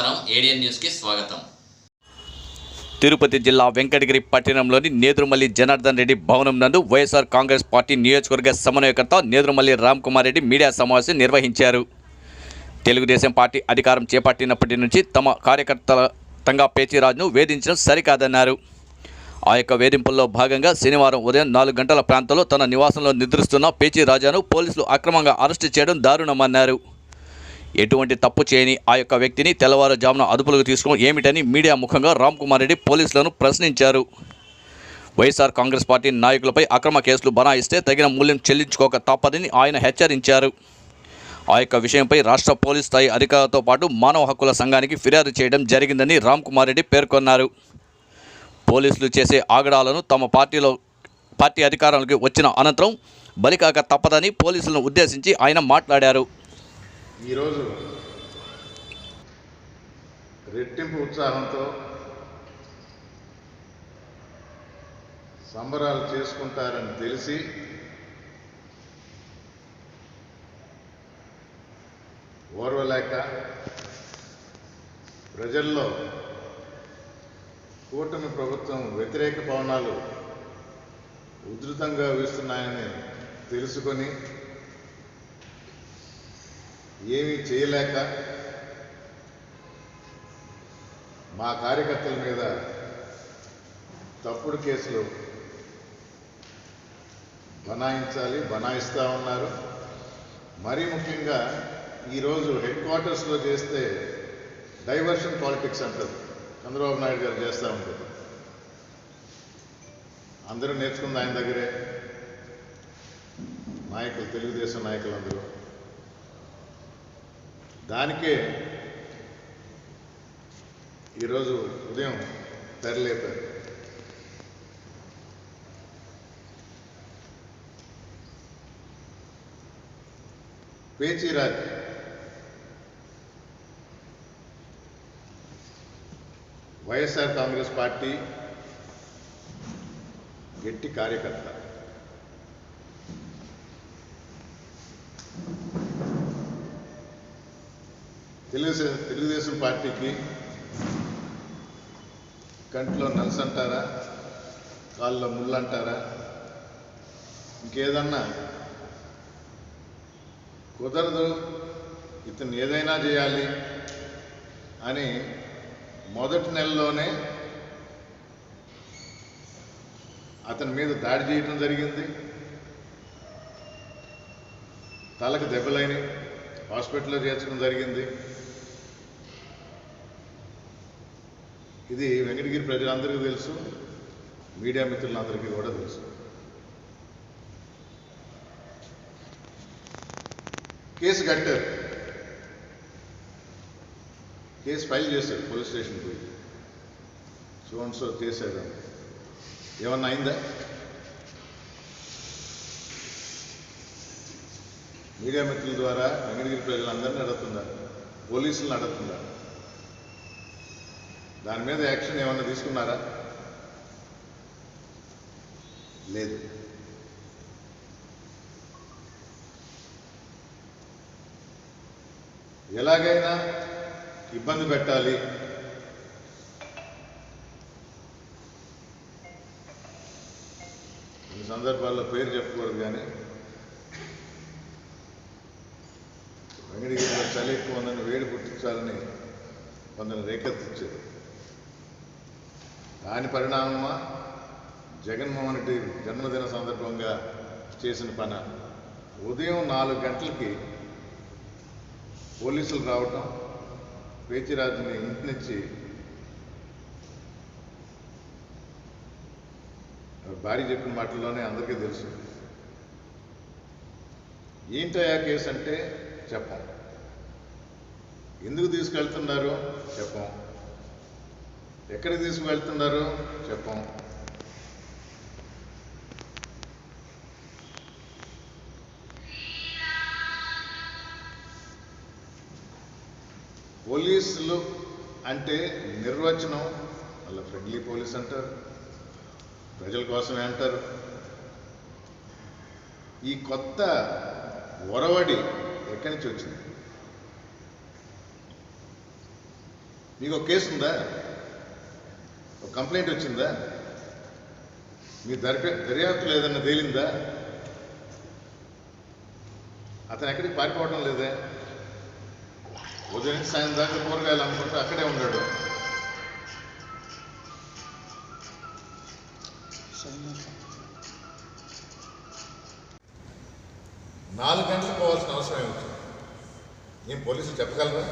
నమస్కారం. ఏడియన్ న్యూస్కి స్వాగతం. తిరుపతి జిల్లా వెంకటగిరి పట్టణంలోని నేదురుమల్లి జనార్దన్ రెడ్డి భవనం నందు వైఎస్ఆర్ కాంగ్రెస్ పార్టీ నియోజకవర్గ సమన్వయకర్త నేదురుమల్లి రామ్ కుమార్ రెడ్డి మీడియా సమావేశం నిర్వహించారు. తెలుగుదేశం పార్టీ అధికారం చేపట్టినప్పటి నుంచి తమ కార్యకర్తల తంగా పేచీరాజ్ను వేధించడం సరికాదన్నారు. ఆ యొక్క వేధింపుల్లో భాగంగా శనివారం ఉదయం నాలుగు గంటల ప్రాంతంలో తన నివాసంలో నిద్రిస్తున్న పేచి రాజాను పోలీసులు అక్రమంగా అరెస్టు చేయడం దారుణమన్నారు. ఎటువంటి తప్పు చేయని ఆ యొక్క వ్యక్తిని తెల్లవారుజామున అదుపులోకి తీసుకోవడం ఏమిటని మీడియా ముఖంగా రామ్ కుమార్ రెడ్డి పోలీసులను ప్రశ్నించారు. వైఎస్ఆర్ కాంగ్రెస్ పార్టీ నాయకులపై అక్రమ కేసులు బనాయిస్తే తగిన మూల్యం చెల్లించుకోక తప్పదని ఆయన హెచ్చరించారు. ఆ యొక్క విషయంపై రాష్ట్ర పోలీస్ స్థాయి అధికారులతో పాటు మానవ హక్కుల సంఘానికి ఫిర్యాదు చేయడం జరిగిందని రామ్ కుమార్ రెడ్డి పేర్కొన్నారు. పోలీసులు చేసే ఆగడాలను తమ పార్టీలో పార్టీ అధికారంలోకి వచ్చిన అనంతరం బలికాక తప్పదని పోలీసులను ఉద్దేశించి ఆయన మాట్లాడారు. ఈరోజు రెట్టింపు ఉత్సాహంతో సంబరాలు చేసుకుంటారని తెలిసి ఓర్వలేక ప్రజల్లో కూటమి ప్రభుత్వం వ్యతిరేక పవనాలు ఉధృతంగా వీస్తున్నాయని తెలుసుకొని ఏమీ చేయలేక మా కార్యకర్తల మీద తప్పుడు కేసులు బనాయించాలి బనాయిస్తూ ఉన్నారు. మరీ ముఖ్యంగా ఈరోజు హెడ్ క్వార్టర్స్లో చేస్తే డైవర్షన్ పాలిటిక్స్ అంటారు చంద్రబాబు నాయుడు గారు చేస్తూ ఉంటారు అందరూ నేర్చుకుంది ఆయన దగ్గరే. నాయకులు తెలుగుదేశం నాయకులు అందరూ దానికే ఈరోజు ఉదయం తెరలేపారు. పేచీరాజ్. వైఎస్ఆర్ కాంగ్రెస్ పార్టీ గట్టి కార్యకర్త. తెలుగుదేశం తెలుగుదేశం పార్టీకి కంట్లో నల్స్ అంటారా కాళ్ళలో ముళ్ళు అంటారా ఇంకేదన్నా కుదరదు ఇతను ఏదైనా చేయాలి అని మొదటి నెలలోనే అతని మీద దాడి చేయటం జరిగింది. తలకు దెబ్బలైన హాస్పిటల్లో చేర్చడం జరిగింది. ఇది వెంకటగిరి ప్రజలందరికీ తెలుసు మీడియా మిత్రులందరికీ కూడా తెలుసు. కేసు కట్టారు. కేసు ఫైల్ చేశారు పోలీస్ స్టేషన్ పోయి. సో సో చేశారు ఏమన్నా అయిందా? మీడియా మిత్రుల ద్వారా వెంకటగిరి ప్రజలందరినీ అడుగుతున్నారు పోలీసులను అడుగుతున్నారు దాని మీద యాక్షన్ ఏమన్నా తీసుకున్నారా? లేదు. ఎలాగైనా ఇబ్బంది పెట్టాలి. ఈ సందర్భాల్లో పేరు చెప్పకూడదు కానీ వెంకటగిరిలో చలి ఎక్కువ ఉందని వేడి పుట్టించాలని కొందరు రేకెత్తించారు దాని పరిణామమా? జగన్మోహన్ రెడ్డి జన్మదిన సందర్భంగా చేసిన పని. ఉదయం నాలుగు గంటలకి పోలీసులు రావటం పేచిరాజుని ఇంటి నుంచి భార్య చెప్పిన మాటల్లోనే అందరికీ తెలుసు. ఏంటయా కేసు అంటే చెప్పం. ఎందుకు తీసుకెళ్తున్నారు? చెప్పం. ఎక్కడికి తీసుకువెళ్తున్నారు? చెప్పం. పోలీసులు అంటే నిర్వచనం వాళ్ళ ఫ్రెండ్లీ పోలీస్ అంటారు ప్రజల కోసమే అంటారు. ఈ కొత్త ఒరవడి ఎక్కడి నుంచి వచ్చింది? మీకు ఒక కేసు ఉందా కంప్లైంట్ వచ్చిందా? మీ దర్య దర్యాప్తులు ఏదన్నా తేలిందా? అతను ఎక్కడికి పారిపోవడం లేదే. ఉదయం సాయం దాకా కూరగాయలు అనుకుంటే అక్కడే ఉన్నాడు. నాలుగు గంటలు పోవాల్సిన అవసరం ఏమిటి? నేను పోలీసులు చెప్పగలరా?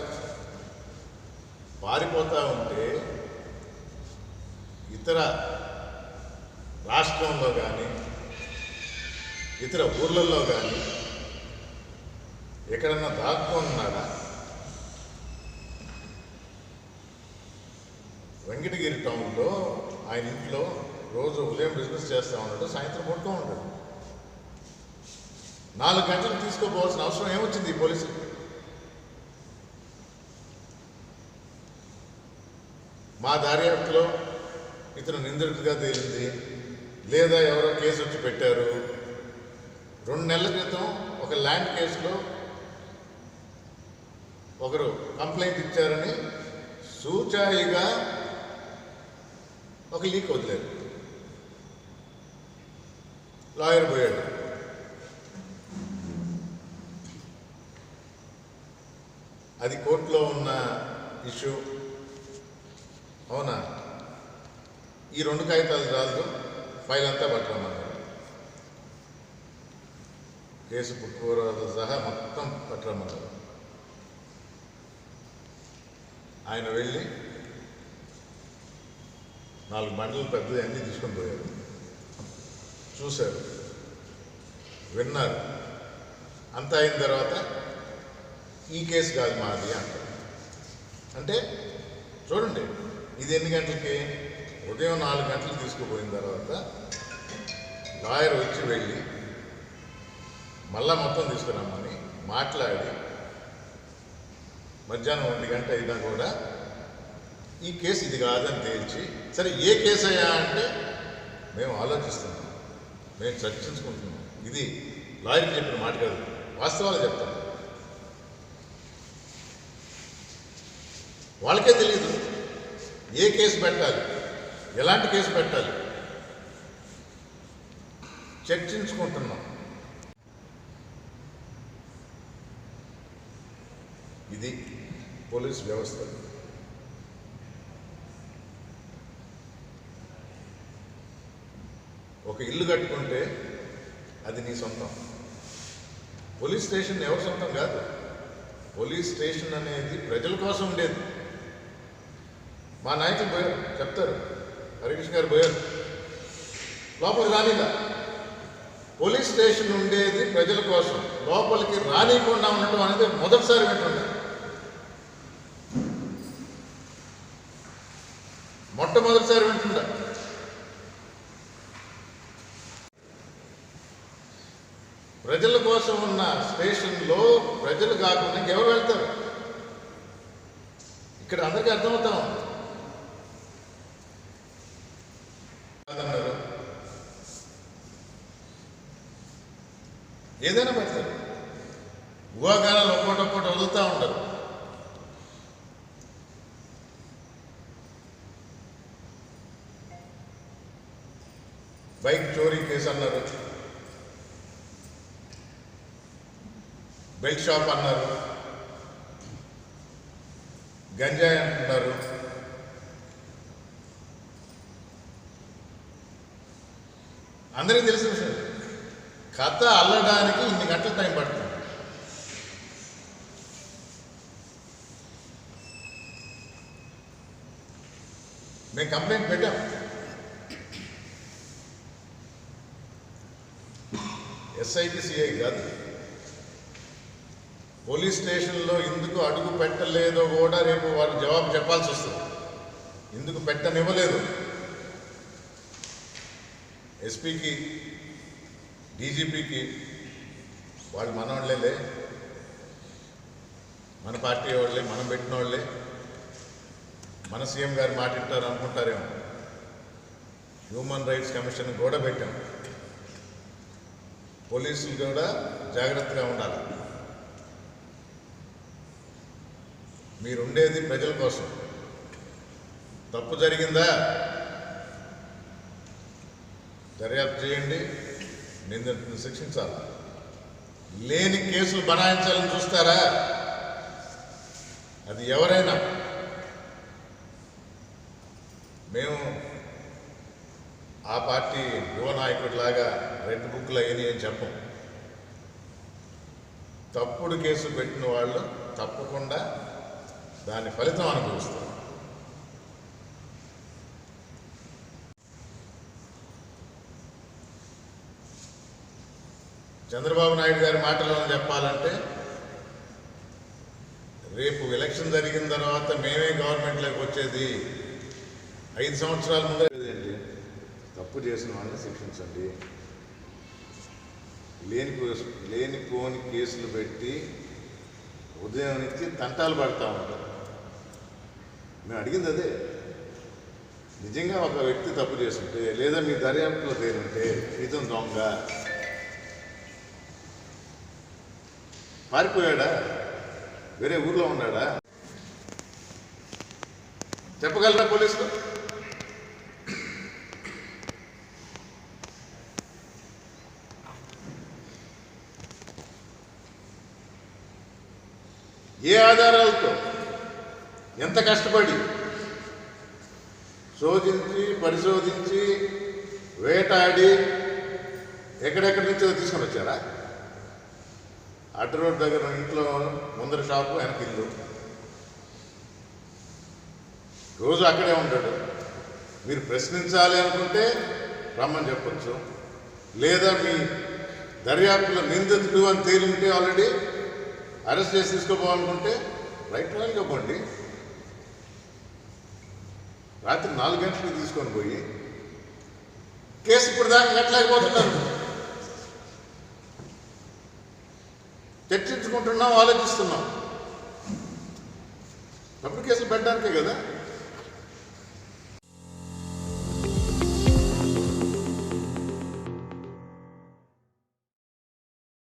పారిపోతా ఉంటే ఇతర రాష్ట్రంలో కానీ ఇతర ఊర్లలో కానీ ఎక్కడన్నా దాక్కున్నాడా వెంకటగిరి టౌన్లో ఆయన ఇంట్లో రోజు ఉదయం బిజినెస్ చేస్తూ ఉన్నాడు సాయంత్రం పడుతూ ఉంటాడు నాలుగు గంటలు తీసుకోపోవాల్సిన అవసరం ఏమొచ్చింది ఈ పోలీసులు? మా దారి ఇతను నిందితుడిగా తేలింది. లేదా ఎవరో కేసు వచ్చి పెట్టారు. రెండు నెలల క్రితం ఒక ల్యాండ్ కేసులో ఒకరు కంప్లైంట్ ఇచ్చారని సూచాయిగా ఒక లీక్ వదిలేరు. లాయర్ పోయాడు. అది కోర్టులో ఉన్న ఇష్యూ. అవునా? ఈ రెండు కాగితాలు రాదు. ఫైల్ అంతా పట్టమన్నారు కేసు పుట్టుకోరాదు సహా మొత్తం పట్టమన్నారు ఆయన వెళ్ళి నాలుగు బండ్లు పెద్దది అన్నీ తీసుకొని పోయారు. చూశారు. విన్నారు. అంతా అయిన తర్వాత ఈ కేసు కాదు మాది అంటారు. అంటే చూడండి ఇది ఎన్ని గంటలకి? ఉదయం నాలుగు గంటలు తీసుకుపోయిన తర్వాత లాయర్ వచ్చి వెళ్ళి మళ్ళా మొత్తం తీసుకురమ్మని మాట్లాడి మధ్యాహ్నం ఒంటి గంట అయినా కూడా ఈ కేసు ఇది కాదని తేల్చి సరే ఏ కేసు అయ్యా అంటే మేము ఆలోచిస్తున్నాం మేము చర్చించుకుంటున్నాం. ఇది లాయర్కి చెప్పిన మాట కాదు వాస్తవాలు చెప్తాం. వాళ్ళకే తెలియదు ఏ కేసు పెట్టాలి. ఎలాంటి కేసు పెట్టాలి? చర్చించుకుంటున్నాం ఇది పోలీస్ వ్యవస్థ. ఒక ఇల్లు కట్టుకుంటే అది నీ సొంతం. పోలీస్ స్టేషన్ ఎవరి సొంతం కాదు. పోలీస్ స్టేషన్ అనేది ప్రజల కోసం ఉండేది. మా నాయకులు చెప్తారు. హరికృష్ణ గారు పోయారు లోపలికి రానిదా పోలీస్ స్టేషన్ ఉండేది ప్రజల కోసం. లోపలికి రానియకుండా ఉండటం అనేది మొదటిసారి వింటున్నా మొట్టమొదటిసారి వింటుందా ప్రజల కోసం ఉన్న స్టేషన్లో ప్రజలు కాకుండా ఎవరు వెళ్తారు? ఇక్కడ అందరికీ అర్థమవుతా ఉంది. ఏదైనా పెడతారు ఊహాగానాలు ఒక్కోటొక్కటి వదులుతూ ఉంటారు. బైక్ చోరీ కేసు అన్నారు. బెల్ట్ షాప్ అన్నారు. గంజాయి అంటున్నారు. అందరికీ తెలిసిన విషయం. కథ అల్లడానికి ఇన్ని గంటలు టైం పడుతుంది. మేము కంప్లైంట్ పెట్టాం. ఎస్ఐకి సిఐ కాదు. పోలీస్ స్టేషన్లో ఎందుకు అడుగు పెట్టలేదో కూడా రేపు వారు జవాబు చెప్పాల్సి వస్తుంది. ఎందుకు పెట్టనివ్వలేదు? ఎస్పీకి డీజీపీకి వాళ్ళు మన వాళ్ళేలే మన పార్టీ వాళ్ళే మనం పెట్టిన వాళ్ళే. మన సీఎం గారు మాట్లాడతారు అనుకుంటారేమో. హ్యూమన్ రైట్స్ కమిషన్ కూడా పెట్టాం. పోలీసులు కూడా జాగ్రత్తగా ఉండాలి. మీరు ఉండేది ప్రజల కోసం. తప్పు జరిగిందా? దర్యాప్తు చేయండి. నిందితుడిని శిక్షించాలి లేని కేసులు బనాయించాలని చూస్తారా? అది ఎవరైనా. మేము ఆ పార్టీ యువ నాయకుడిలాగా రెడ్ బుక్లు అయ్యి అని చెప్పం. తప్పుడు కేసు పెట్టిన వాళ్ళు తప్పకుండా దాని ఫలితం అనుభవిస్తారు. చంద్రబాబు నాయుడు గారి మాటలను చెప్పాలంటే రేపు ఎలక్షన్ జరిగిన తర్వాత మేమే గవర్నమెంట్లోకి వచ్చేది. ఐదు సంవత్సరాల ముందే తప్పు చేసిన వాళ్ళని శిక్షించండి. లేని లేనిపోని కేసులు పెట్టి ఉదయం నుంచి తంటాలు పడతా ఉంటారు. మేము అడిగింది అదే. నిజంగా ఒక వ్యక్తి తప్పు చేస్తుంటే లేదా మీ దర్యాప్తులో తేలుంటే ఇతను దొంగ. పారిపోయాడా వేరే ఊర్లో ఉన్నాడా? చెప్పగలరా పోలీసులు? ఏ ఆధారాలతో ఎంత కష్టపడి శోధించి పరిశోధించి వేటాడి ఎక్కడెక్కడి నుంచో తీసుకొని వచ్చారా? అడ్డ రోడ్ దగ్గర ఇంట్లో ముందర షాపు వెనక ఇల్లు. రోజు అక్కడే ఉంటాడు. మీరు ప్రశ్నించాలి అనుకుంటే రమ్మని చెప్పచ్చు. లేదా మీ దర్యాప్తులో నిందితుడు అని తేలింటే ఆల్రెడీ అరెస్ట్ చేసి తీసుకోపోవాలనుకుంటే రైట్ వాళ్ళు చెప్పండి రాత్రి నాలుగు గంటలకు తీసుకొని పోయి కేసు ఇప్పుడు దాకా కట్టలేకపోతున్నారు చర్చించుకుంటున్నాం ఆలోచిస్తున్నాం. తప్పుడు కేసులు పెట్టడానికే కదా?